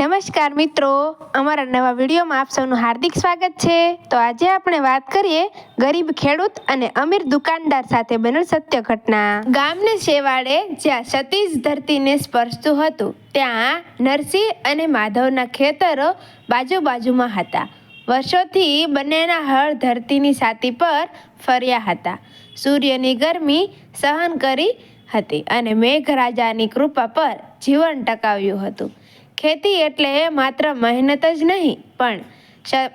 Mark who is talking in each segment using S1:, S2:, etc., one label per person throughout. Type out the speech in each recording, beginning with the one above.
S1: નમસ્કાર મિત્રો, અમારા નવા વિડીયોમાં આપ સૌનું હાર્દિક સ્વાગત છે. તો આજે આપણે વાત કરીએ ગરીબ ખેડૂત અને અમીર દુકાનદાર સાથે બનેલ સત્ય ઘટના. ગામને શેવાડે જ્યાં સતીશ ધરતીને સ્પર્શતું હતું, ત્યાં નરસિંહ અને માધવના ખેતરો બાજુ બાજુમાં હતા. વર્ષોથી બંનેના હળ ધરતીની છાતી પર ફર્યા હતા. સૂર્યની ગરમી સહન કરી હતી અને મેઘરાજાની કૃપા પર જીવન ટકાવ્યું હતું. ખેતી એટલે માત્ર મહેનત જ નહીં, પણ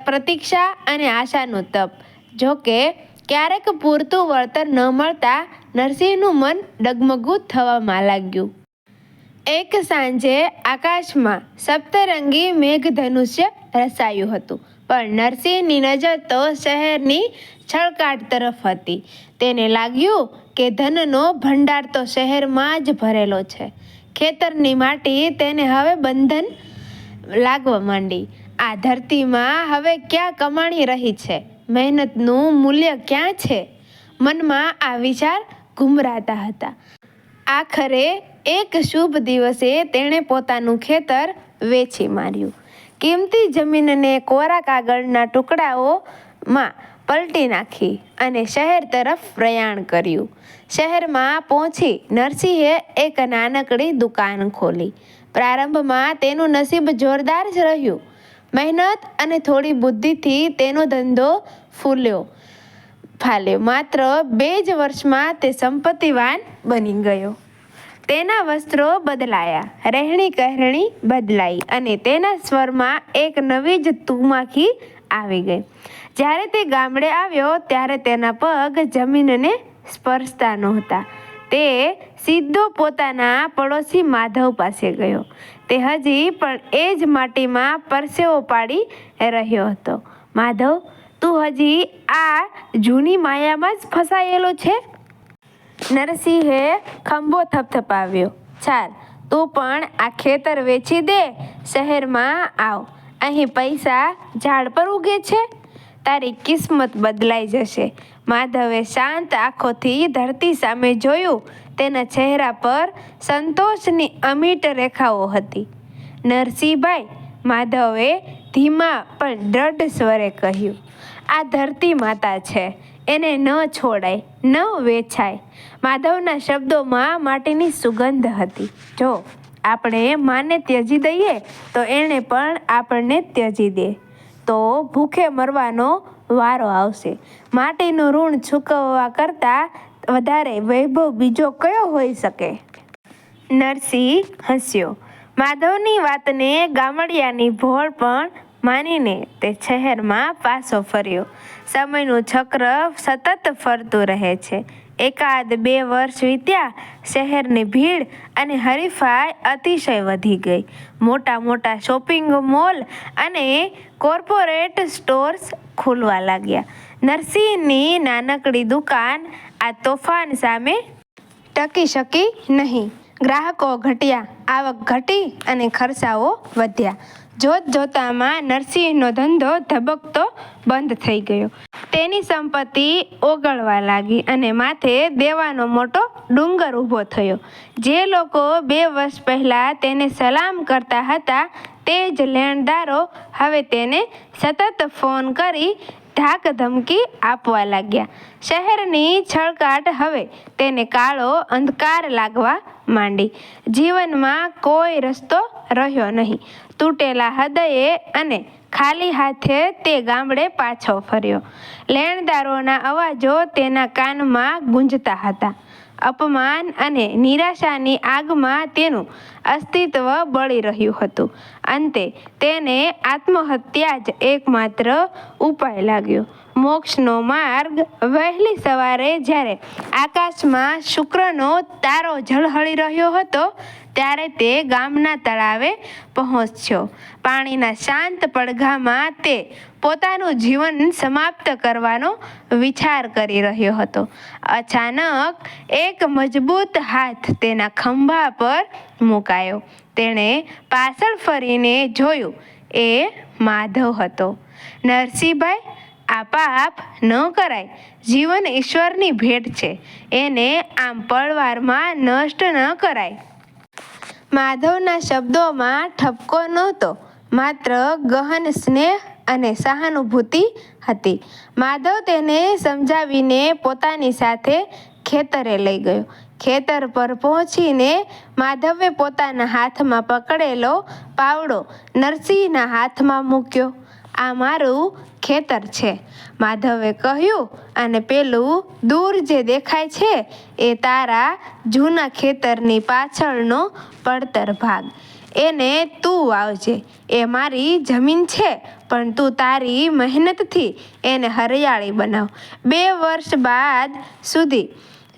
S1: પ્રતીક્ષા અને આશાનું તપ. જો કે ક્યારેક પૂરતું વળતર ન મળતા નરસિંહનું મન ડગમગું થવામાં લાગ્યું. એક સાંજે આકાશમાં સપ્તરંગી મેઘધનુષ્ય રસાયું હતું, પણ નરસિંહની નજર તો શહેરની છળકાટ તરફ હતી. તેને લાગ્યું કે ધનનો ભંડાર તો શહેરમાં જ ભરેલો છે. ખેતરની માટી તેને હવે બંધન લાગવા માંડી. આ ધરતીમાં હવે ક્યાં કમાણી રહી છે? મહેનતનું મૂલ્ય ક્યાં છે? મનમાં આ વિચાર ઘુમરાતા હતા. આખરે એક શુભ દિવસે તેણે પોતાનું ખેતર વેચી માર્યું. કિંમતી જમીનને કોરા કાગળના ટુકડાઓમાં પલટી નાખી અને શહેર તરફ પ્રયાણ કર્યું. શહેરમાં પહોંચી નરસિંહે એક નાનકડી દુકાન ખોલી. પ્રારંભમાં તેનું નસીબ જોરદાર જ રહ્યું. મહેનત અને થોડી બુદ્ધિથી તેનો ધંધો ફૂલ્યો, ફાલ્યો. માત્ર બે જ વર્ષમાં તે સંપત્તિવાન બની ગયો. તેના વસ્ત્રો બદલાયા. રહેણી કહેણી બદલાઈ અને તેના સ્વરમાં એક નવી જ તુમાખી આવી ગઈ. જ્યારે તે ગામડે આવ્યો, ત્યારે તેના પગ જમીનને સ્પર્શતા નહોતા. તે સીધો પોતાના પડોશી માધવ પાસે ગયો. તે હજી પણ એ જ માટીમાં પરસેવો પાડી રહ્યો હતો. માધવ, તું હજી આ જૂની માયામાં જ ફસાયેલો છે? નરસિંહે ખંભો થપથપાવ્યો. ચાલ, તું પણ આ ખેતર વેચી દે, શહેરમાં આવ. અહીં પૈસા ઝાડ પર ઉગે છે. તારી કિસ્મત બદલાઈ જશે. માધવે શાંત આંખોથી ધરતી સામે જોયું. તેના ચહેરા પર સંતોષની અમીટ રેખાઓ હતી. નરસિંહભાઈ, માધવે ધીમા પણ દ્રઢ સ્વરે કહ્યું, આ ધરતી માતા છે. એને ન છોડાય, ન વેચાય. માધવના શબ્દોમાં માટીની સુગંધ હતી. જો આપણે માને ત્યજી દઈએ, તો એણે પણ આપણને ત્યજી દે. તો ભૂખે મરવાનો વારો આવશે. માટીનું ઋણ ચૂકવવા કરતાં વધારે વૈભવ બીજો કયો હોઈ શકે? નરસિંહ હસ્યો. માધવની વાતને ગામડિયાની ભોળ પણ માનીને તે શહેરમાં પાછો ફર્યો. સમયનું ચક્ર સતત ફરતું રહે છે. એકાદ બે વર્ષ વીત્યા, શહેરની ભીડ અને હરીફાઈ અતિશય વધી ગઈ. મોટા મોટા શોપિંગ મોલ અને કોર્પોરેટ સ્ટોર્સ ખુલવા લાગ્યા. નરસિંહની નાનકડી દુકાન આ તોફાન સામે ટકી શકી નહીં. ગ્રાહકો ઘટ્યા, આવક ઘટી અને ખર્ચાઓ વધ્યા. જોત જોતામાં નરસિંહનો ધંધો ધબકતો બંધ થઈ ગયો. તેની સંપત્તિ ઓગળવા લાગી અને માથે દેવાનો મોટો ડુંગર ઊભો થયો. જે લોકો બે વર્ષ પહેલાં તેને સલામ કરતા હતા, તે જ લેણદારો હવે તેને સતત ફોન કરી ધાક ધમકી આપવા લાગ્યા. શહેરની છળકાટ હવે તેને કાળો અંધકાર લાગવા માંડી. જીવનમાં કોઈ રસ્તો રહ્યો નહીં. તૂટેલા હૃદયે અને ખાલી હાથે તે ગામડે પાછો ફર્યો. લેણદારોના અવાજો તેના કાનમાં ગુંજતા હતા. અપમાન અને નિરાશાની આગમાં તેનું અસ્તિત્વ બળી રહ્યું હતું. અંતે તેને આત્મહત્યા જ એકમાત્ર ઉપાય લાગ્યો. મોક્ષનો માર્ગ વહેલી સવારે જ્યારે આકાશમાં શુક્રનો તારો ઝળહળી રહ્યો હતો ત્યારે તે ગામના તળાવે પહોંચ્યો. પાણીના શાંત પડઘામાં તે પોતાનું જીવન સમાપ્ત કરવાનો વિચાર કરી રહ્યો હતો. અચાનક એક મજબૂત હાથ તેના ખંભા પર મુકાયો. તેણે પાછળ ફરીને જોયું, એ માધવ હતો. નરસિંહભાઈ, આ પાપ ન કરાય. જીવન ઈશ્વરની ભેટ છે. એને આમ પળવારમાં નષ્ટ ન કરાય. માધવના શબ્દોમાં ઠપકો નહોતો, માત્ર ગહન સ્નેહ અને સહાનુભૂતિ હતી. માધવ તેને સમજાવીને પોતાની સાથે ખેતરે લઈ ગયો. ખેતર પર પહોંચીને માધવે પોતાના હાથમાં પકડેલો પાવડો નરસિંહના હાથમાં મૂક્યો. આ મારું ખેતર છે. માધવે કહ્યું, અને પેલું દૂર જે દેખાય છે, એ તારા જૂના ખેતરની પાછળનો પડતર ભાગ. એને તું વાવજે. એ મારી જમીન છે, પણ તું તારી મહેનતથી એને હરિયાળી બનાવ. બે વર્ષ બાદ સુધી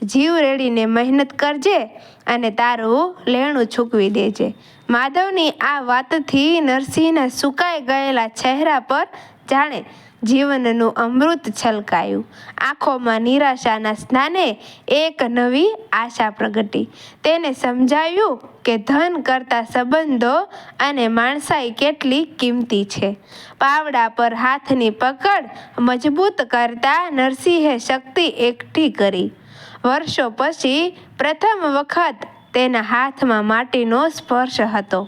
S1: જીવ રેડીને મહેનત કરજે અને તારું લેણું ચૂકવી દેજે. માધવની આ વાતથી નરસિંહના સુકાઈ ગયેલા ચહેરા પર જાણે જીવનનું અમૃત છલકાયું. આંખોમાં નિરાશાના સ્નાને એક નવી આશા પ્રગટી. તેને સમજાયું કે ધન કરતા સંબંધો અને માણસાઈ કેટલી કિંમતી છે. પાવડા પર હાથની પકડ મજબૂત કરતા નરસિંહે શક્તિ એકઠી કરી. વર્ષો પછી પ્રથમ વખત તેના હાથમાં માટીનો સ્પર્શ હતો.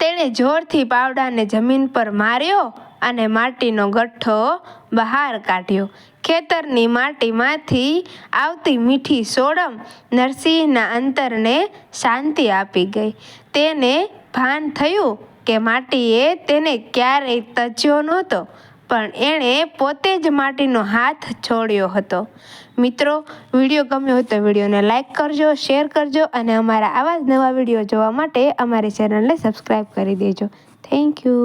S1: તેણે જોરથી પાવડાને જમીન પર માર્યો અને માટીનો ગઠ્ઠો બહાર કાઢ્યો. ખેતરની માટીમાંથી આવતી મીઠી સોડમ નરસિંહના અંતરને શાંતિ આપી ગઈ. તેને ભાન થયું કે માટીએ તેને ક્યારેય તજ્યો નહોતો. પણ એણે પોતે જ માટીનો હાથ છોડ્યો હતો. મિત્રો, વીડિયો ગમ્યો હોય તો વિડીયોને લાઈક કરજો, શેર કરજો અને અમારા આવા જ નવા વીડિયો જોવા માટે અમારી ચેનલને સબસ્ક્રાઈબ કરી દેજો. Thank you.